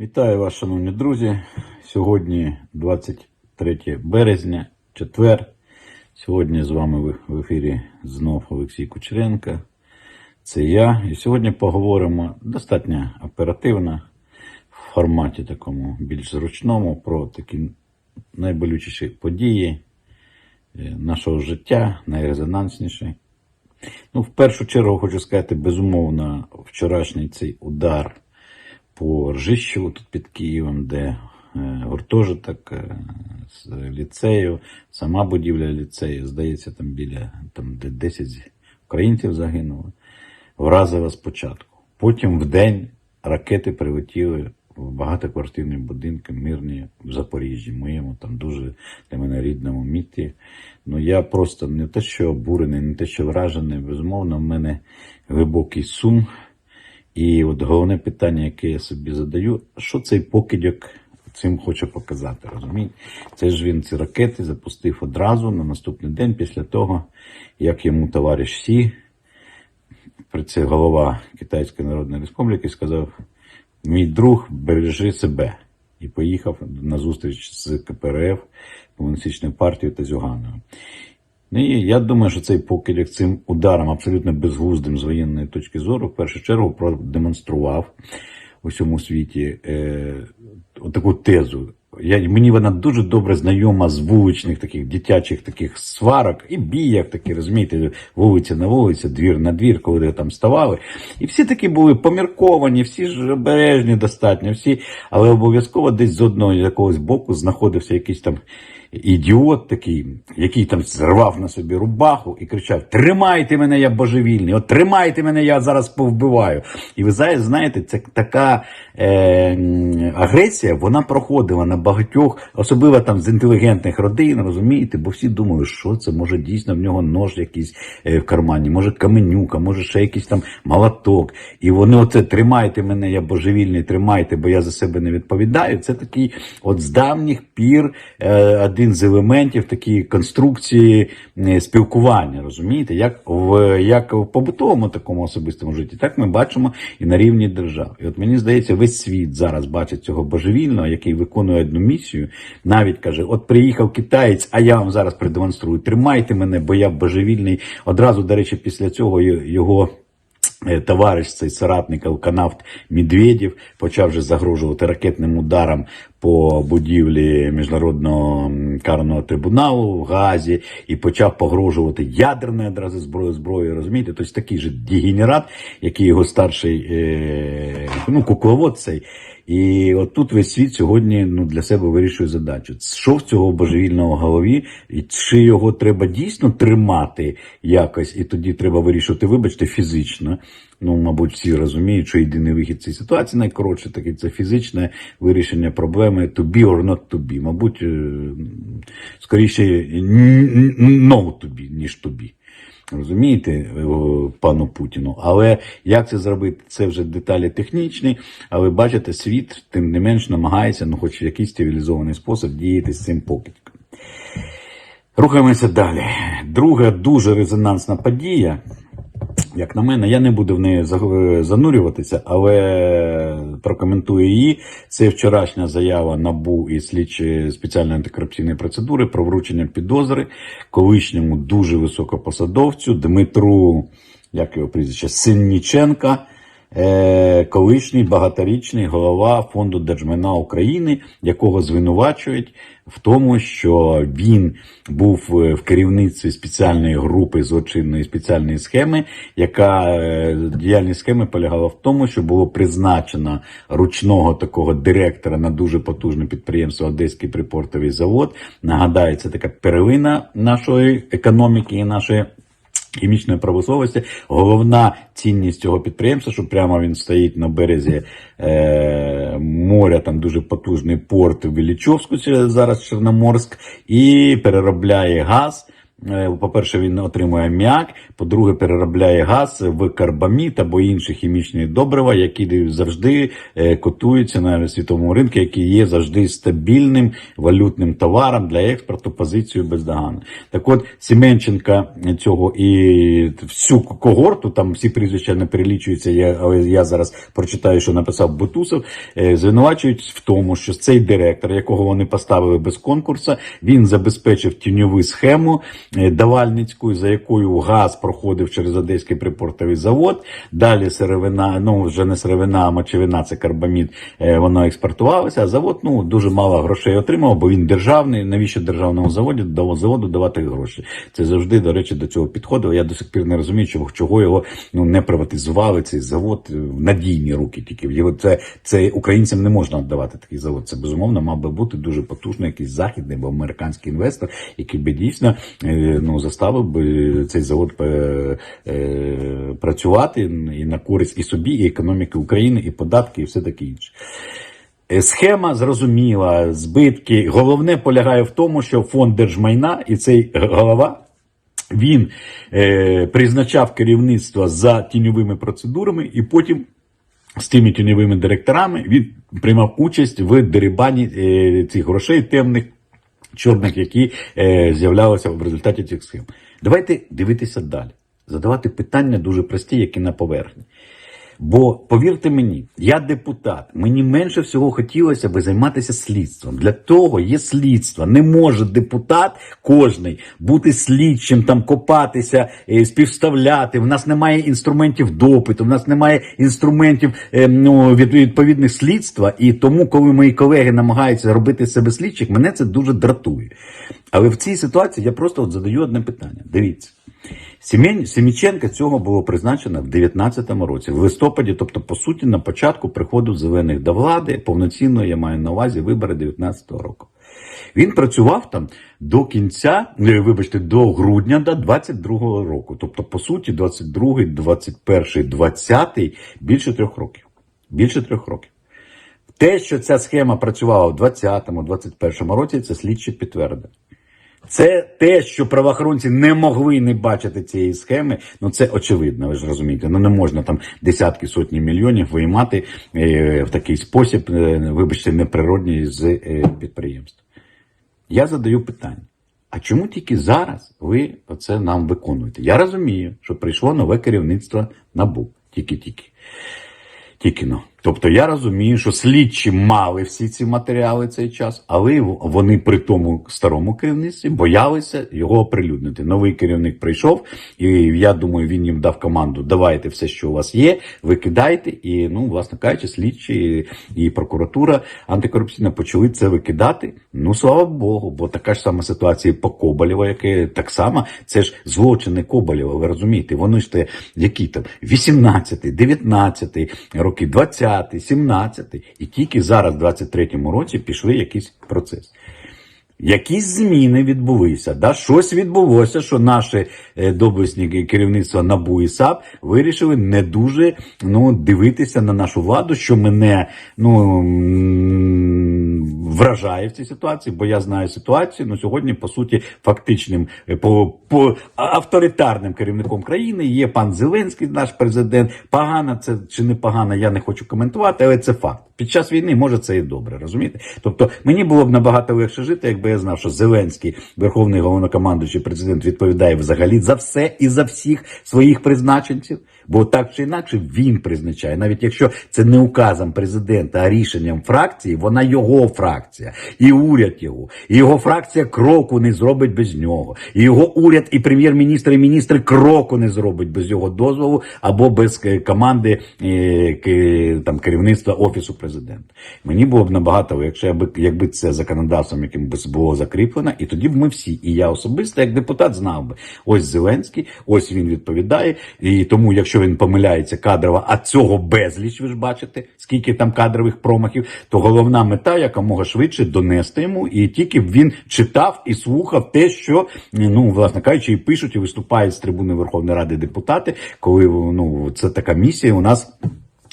Вітаю вас, шановні друзі. Сьогодні 23 березня, четвер. Сьогодні з вами в- ефірі знов Олексій Кучеренко. Це я. І сьогодні поговоримо достатньо оперативно, в форматі такому більш зручному, про такі найболючіші події е, нашого життя, найрезонансніші. Ну, в першу чергу хочу сказати, безумовно, вчорашній цей удар по Ржищеву, тут під Києвом, де е, гуртожиток е, з ліцею, сама будівля ліцею, здається, там біля там, де 10 українців загинуло, вразила спочатку. Потім в день ракети прилетіли в багатоквартирні будинки, мирні в Запоріжжі, моєму там дуже для мене рідному місті. Ну я просто не те, що обурений, не те, що вражений. Безумовно, в мене глибокий сум. І от головне питання, яке я собі задаю, що цей покидьок цим хоче показати, розумієте? Це ж він ці ракети запустив одразу на наступний день після того, як йому товариш Сі, при це голова Китайської Народної Республіки, сказав: мій друг, бережи себе. І поїхав на зустріч з КПРФ, Комуністичною партією та Зюгановим. Ну, і я думаю, що цей покидьок цим ударом, абсолютно безглуздим з воєнної точки зору, в першу чергу продемонстрував у всьому світі е, таку тезу. Я, мені вона дуже добре знайома з вуличних таких дитячих таких сварок і бійок, такі, розумієте, вулиця на вулиці, двір на двір, коли ви там ставали. І всі такі були помірковані, всі ж обережні достатньо, всі, але обов'язково десь з одного якогось боку знаходився якийсь там ідіот такий, який там зрвав на собі рубаху і кричав: Тримайте мене, я божевільний! От тримайте мене, я зараз повбиваю. І ви знаєте, це така е, агресія, вона проходила на багатьох, особливо там з інтелігентних родин, розумієте, бо всі думали, що це може дійсно в нього нож якийсь е, в кармані, може каменюка, може ще якийсь там молоток. І вони оце тримайте мене, я божевільний, тримайте, бо я за себе не відповідаю. Це такий от з давніх пір е, один з елементів такої конструкції е, спілкування, розумієте, як в як в побутовому такому особистому житті, так ми бачимо і на рівні держав. І от мені здається, весь світ зараз бачить цього божевільного, який виконує одну місію, навіть каже: от приїхав китаєць, а я вам зараз продемонструю. Тримайте мене, бо я божевільний. Одразу, до речі, після цього його. Е, Товариш цей соратник алканавт Медведєв почав вже загрожувати ракетним ударом по будівлі міжнародного карного трибуналу в Газі і почав погрожувати ядерною одразу зброєю зброєю. Розумієте, тобто такий же дегенерат, який його старший е, ну кукловод цей. І от тут весь світ сьогодні ну, для себе вирішує задачу. Що в цього божевільного голові, і чи його треба дійсно тримати якось, і тоді треба вирішувати, вибачте, фізично. Ну, мабуть, всі розуміють, що єдиний вихід цієї ситуації найкоротше таки це фізичне вирішення проблеми to be or not to be. Мабуть, е, скоріше no to be, ніж to be. Розумієте, е, пану Путіну. Але як це зробити? Це вже деталі технічні. Але бачите, світ тим не менш намагається, ну, хоч в якийсь цивілізований спосіб діяти з цим покидьком. Рухаємося далі. Друга дуже резонансна подія. Як на мене, я не буду в неї занурюватися, але прокоментую її. Це вчорашня заява НАБУ і слідчі спеціальної антикорупційної процедури про вручення підозри колишньому дуже високопосадовцю Дмитру, як його прізвище, Синніченка, е, колишній багаторічний голова фонду Держмайна України, якого звинувачують в тому, що він був е, в керівництві спеціальної групи злочинної спеціальної схеми, яка е, діяльність схеми полягала в тому, що було призначено ручного такого директора на дуже потужне підприємство Одеський припортовий завод. Нагадаю, це така первина нашої економіки і нашої хімічної промисловості. Головна цінність цього підприємства, що прямо він стоїть на березі е, моря, там дуже потужний порт в Вілічовську, зараз Чорноморськ, і переробляє газ. Е, По-перше, він отримує аміак, по-друге, переробляє газ в карбамід або інші хімічні добрива, які завжди е, котуються на світовому ринку, які є завжди стабільним валютним товаром для експорту, позицією бездоганно. Так от Сіменченка цього і всю когорту, там всі прізвища не перелічуються, я, я зараз прочитаю, що написав Бутусов, е, звинувачують в тому, що цей директор, якого вони поставили без конкурсу, він забезпечив тіньову схему е, давальницьку, за якою газ проходив через Одеський припортовий завод. Далі сировина, ну вже не сировина, а мочевина, це карбамід, е, воно експортувалося. А завод ну дуже мало грошей отримав, бо він державний. Навіщо державному заводі до заводу давати гроші? Це завжди, до речі, до цього підходило. Я до сих пір не розумію, чого, чого його ну не приватизували. Цей завод е, в надійні руки. Тільки його це, це українцям не можна віддавати такий завод. Це безумовно мав би бути дуже потужний якийсь західний або американський інвестор, який би дійсно ну заставив би цей завод е, е, працювати і на користь і собі, і економіки України, і податки, і все таке інше. Е, Схема зрозуміла, збитки. Головне полягає в тому, що фонд держмайна і цей голова. Він е, призначав керівництво за тіньовими процедурами, і потім з тими тіньовими директорами він приймав участь в дерибані е, цих грошей темних чорних, які е, з'являлися в результаті цих схем. Давайте дивитися далі, задавати питання дуже прості, які на поверхні. Бо повірте мені, я депутат. Мені менше всього хотілося би займатися слідством. Для того є слідство. Не може депутат кожний бути слідчим, там копатися, е, співставляти. В нас немає інструментів допиту, в нас немає інструментів е, ну, відповідних слідства. І тому, коли мої колеги намагаються робити себе слідчих, мене це дуже дратує. Але в цій ситуації я просто от задаю одне питання. Дивіться. Семіченка цього було призначено в 19-му році, в листопаді, тобто, по суті, на початку приходу зелених до влади, повноцінно я маю на увазі вибори 19-го року. Він працював там до кінця, вибачте, до грудня до 22-го року. Тобто, по суті, 22-й, 21-й, 20-й, більше трьох років. Більше трьох років. Те, що ця схема працювала в 20-му, 21-му році, це слідчі підтвердили. Це те, що правоохоронці не могли не бачити цієї схеми. Ну це очевидно, ви ж розумієте. Ну не можна там десятки сотні мільйонів виймати е, в такий спосіб, е, вибачте, неприродній з е, підприємств. Я задаю питання: а чому тільки зараз ви це нам виконуєте? Я розумію, що прийшло нове керівництво НАБУ. Тільки-тільки. Тільки ну. Тобто я розумію, що слідчі мали всі ці матеріали цей час, але вони при тому старому керівництві боялися його оприлюднити. Новий керівник прийшов, і я думаю, він їм дав команду: давайте все, що у вас є, викидайте. І, ну, власне кажучи, слідчі і прокуратура антикорупційна почали це викидати. Ну, слава Богу, бо така ж сама ситуація по Коболєва, яке так само, це ж злочини Коболєва, ви розумієте, вони ж те, які там 18, 19 роки, 20, 17, і тільки зараз, в 23-му році, пішли якийсь процес. Якісь зміни відбулися, да? щось відбулося, що наше доблесні керівництво НАБУ і САП вирішили не дуже ну, дивитися на нашу владу, що мене ну, вражає в цій ситуації, бо я знаю ситуацію. Ну, сьогодні, по суті, фактичним е, по, по авторитарним керівником країни є пан Зеленський, наш президент. Погано це чи не погано, я не хочу коментувати, але це факт. Під час війни може це і добре, розумієте? Тобто мені було б набагато легше жити, якби я знав, що Зеленський, верховний головнокомандуючий президент, відповідає взагалі за все і за всіх своїх призначенців. Бо так чи інакше він призначає, навіть якщо це не указом президента, а рішенням фракції, вона його фракція, і уряд його, і його фракція кроку не зробить без нього. І його уряд, і прем'єр-міністр, і міністри кроку не зробить без його дозволу або без е, команди е, там керівництва офісу президента. Мені було б набагато, легше, якби, якби це законодавством, яким би було закріплено, і тоді б ми всі, і я особисто, як депутат, знав би, ось Зеленський, ось він відповідає. І тому, якщо він помиляється кадрово, а цього безліч, ви ж бачите, скільки там кадрових промахів, то головна мета якомога швидше донести йому, і тільки б він читав і слухав те, що ну, власне кажучи, і пишуть, і виступають з трибуни Верховної Ради депутати, коли ну це така місія у нас.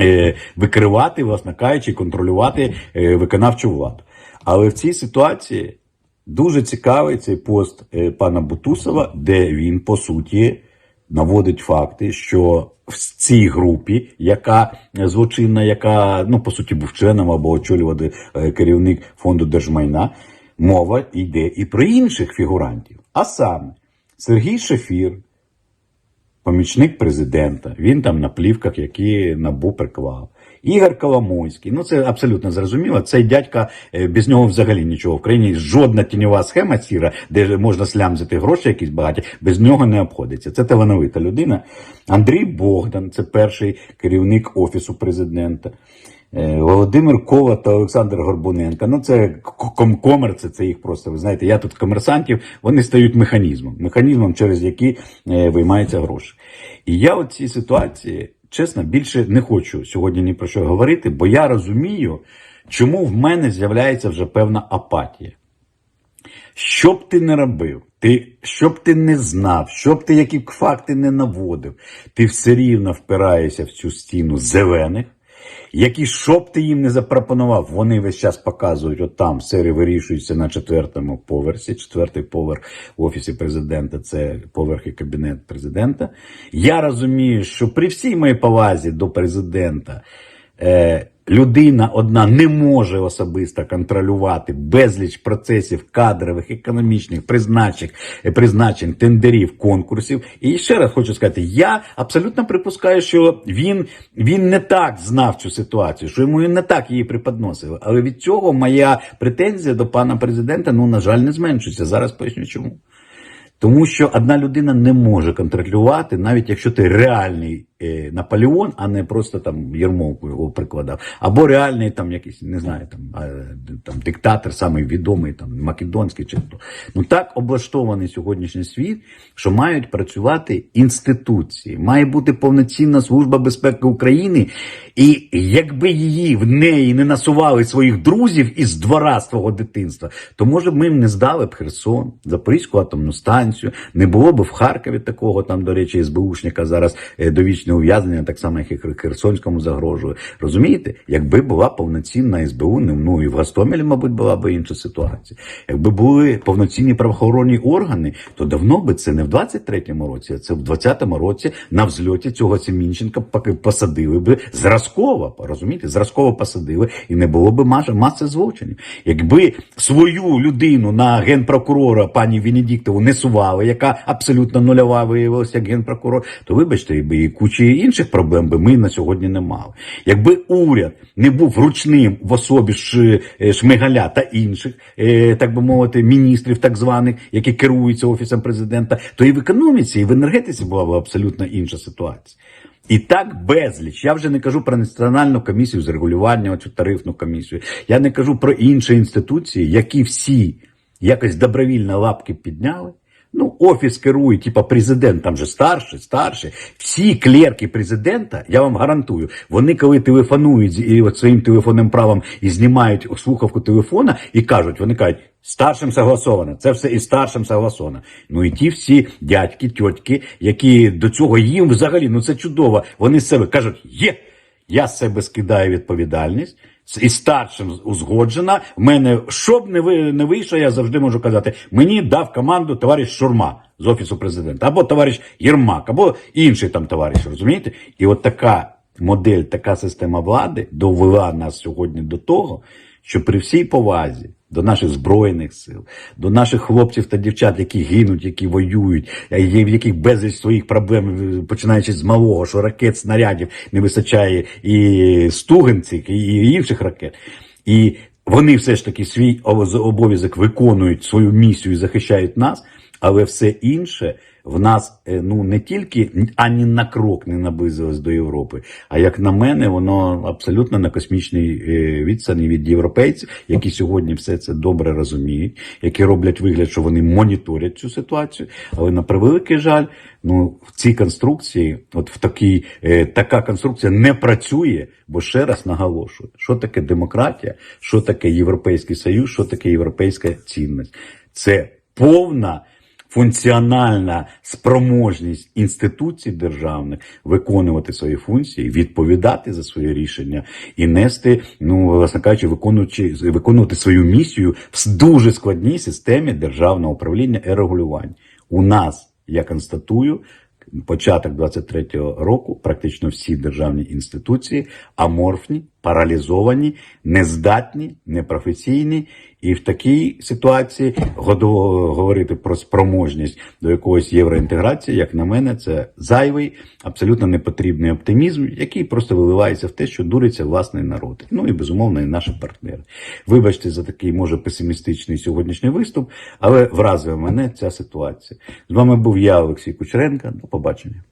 Е, Викривати, власне кажучи, контролювати е, виконавчу владу. Але в цій ситуації Дуже цікавий цей пост е, пана Бутусова, де він по суті наводить факти, що в цій групі, яка злочинна, яка ну по суті був членом або очолювати керівник фонду держмайна, мова йде і про інших фігурантів. А саме Сергій Шефір, помічник президента, він там на плівках, які набу приклав. Ігор Коломойський, ну це абсолютно зрозуміло. Цей дядька е, без нього взагалі нічого в країні. Жодна тіньова схема сіра, де можна слямзити гроші якісь багаті, без нього не обходиться. Це талановита людина. Андрій Богдан, це перший керівник офісу президента. Е, Володимир Кова та Олександр Горбуненко. Ну, це к- це, їх просто. Ви знаєте, я тут комерсантів, вони стають механізмом, механізмом, через який е, виймаються гроші. І я в цій ситуації, чесно, більше не хочу сьогодні ні про що говорити, бо я розумію, чому в мене з'являється вже певна апатія. Що б ти не робив, ти, що б ти не знав, що б ти які факти не наводив, ти все рівно впираєшся в цю стіну зелених, які б ти їм не запропонував, вони весь час показують, от там все вирішується на четвертому поверсі. Четвертий поверх в офісі президента це поверх і кабінет президента. Я розумію, що при всій моїй повазі до президента. Е, Людина одна не може особисто контролювати безліч процесів кадрових, економічних, призначень, е, призначень, тендерів, конкурсів. І ще раз хочу сказати, я абсолютно припускаю, що він, він не так знав цю ситуацію, що йому не так її преподносили. Але від цього моя претензія до пана президента, ну, на жаль, не зменшується. Зараз поясню чому. Тому що одна людина не може контролювати, навіть якщо ти реальний Наполеон, а не просто там Єрмовку його прикладав, або реальний там якийсь, не знаю, там, е, там диктатор, самий відомий, там македонський чи хто. Ну так облаштований сьогоднішній світ, що мають працювати інституції, має бути повноцінна служба безпеки України. І якби її в неї не насували своїх друзів із двора свого дитинства, то може б ми їм не здали б Херсон, Запорізьку атомну станцію, не було б в Харкові такого там, до речі, СБУшника зараз е, довічне ув'язнення, так само як і Херсонському загрожує. Розумієте, якби була повноцінна СБУ, ну, і в Гостомелі, мабуть, була б інша ситуація. Якби були повноцінні правоохоронні органи, то давно би це не в 23-му році, а це в 20-му році на взльоті цього Семінченка посадили би зразково, розумієте, зразково посадили, і не було би маси, злочинів. Якби свою людину на генпрокурора пані Венедіктову не сували, яка абсолютно нульова виявилася як генпрокурор, то вибачте, і і кучі інших проблем би ми на сьогодні не мали. Якби уряд не був ручним в особі е, Шмигаля та інших, е, так би мовити, міністрів так званих, які керуються офісом президента, то і в економіці, і в енергетиці була б абсолютно інша ситуація. І так безліч. Я вже не кажу про національну комісію з регулювання, оцю тарифну комісію. Я не кажу про інші інституції, які всі якось добровільно лапки підняли. Ну, офіс керує, типа президент, там же старший, старший. Всі клерки президента, я вам гарантую, вони коли телефонують і от своїм телефонним правом і знімають слухавку телефона і кажуть, вони кажуть, старшим согласовано. Це все і старшим согласовано. Ну і ті всі дядьки, тьотьки, які до цього їм взагалі, ну це чудово. Вони з себе кажуть, є, я з себе скидаю відповідальність. І старшим узгоджена. В мене що б не ви не вийшло, я завжди можу казати. Мені дав команду товариш Шурма з офісу президента, або товариш Єрмак, або інший там товариш. Розумієте? І от така модель, така система влади довела нас сьогодні до того, що при всій повазі до наших збройних сил, до наших хлопців та дівчат, які гинуть, які воюють, е, в яких безліч своїх проблем, е, починаючи з малого, що ракет, снарядів не вистачає і стуген цих, і, і інших ракет. І вони все ж таки свій обов'язок виконують свою місію і захищають нас, але все інше в нас е, ну не тільки ані на крок не наблизилось до Європи, а як на мене, воно абсолютно на космічній е, відстані від європейців, які сьогодні все це добре розуміють, які роблять вигляд, що вони моніторять цю ситуацію. Але на превеликий жаль, ну в цій конструкції, от в такій е, така конструкція не працює, бо ще раз наголошую, що таке демократія, що таке Європейський Союз, що таке європейська цінність. Це повна функціональна спроможність інституцій державних виконувати свої функції, відповідати за свої рішення і нести, ну власне кажучи, виконуючи виконувати свою місію в дуже складній системі державного управління і регулювання. У нас я констатую. Початок 23-го року практично всі державні інституції аморфні, паралізовані, нездатні, непрофесійні. І в такій ситуації говорити про спроможність до якогось євроінтеграції, як на мене, це зайвий, абсолютно непотрібний оптимізм, який просто виливається в те, що дуриться власний народ. Ну і безумовно, і наші партнери. Вибачте за такий, може, песимістичний сьогоднішній виступ, але вразила мене ця ситуація. З вами був я, Олексій Кучеренко. До побачення.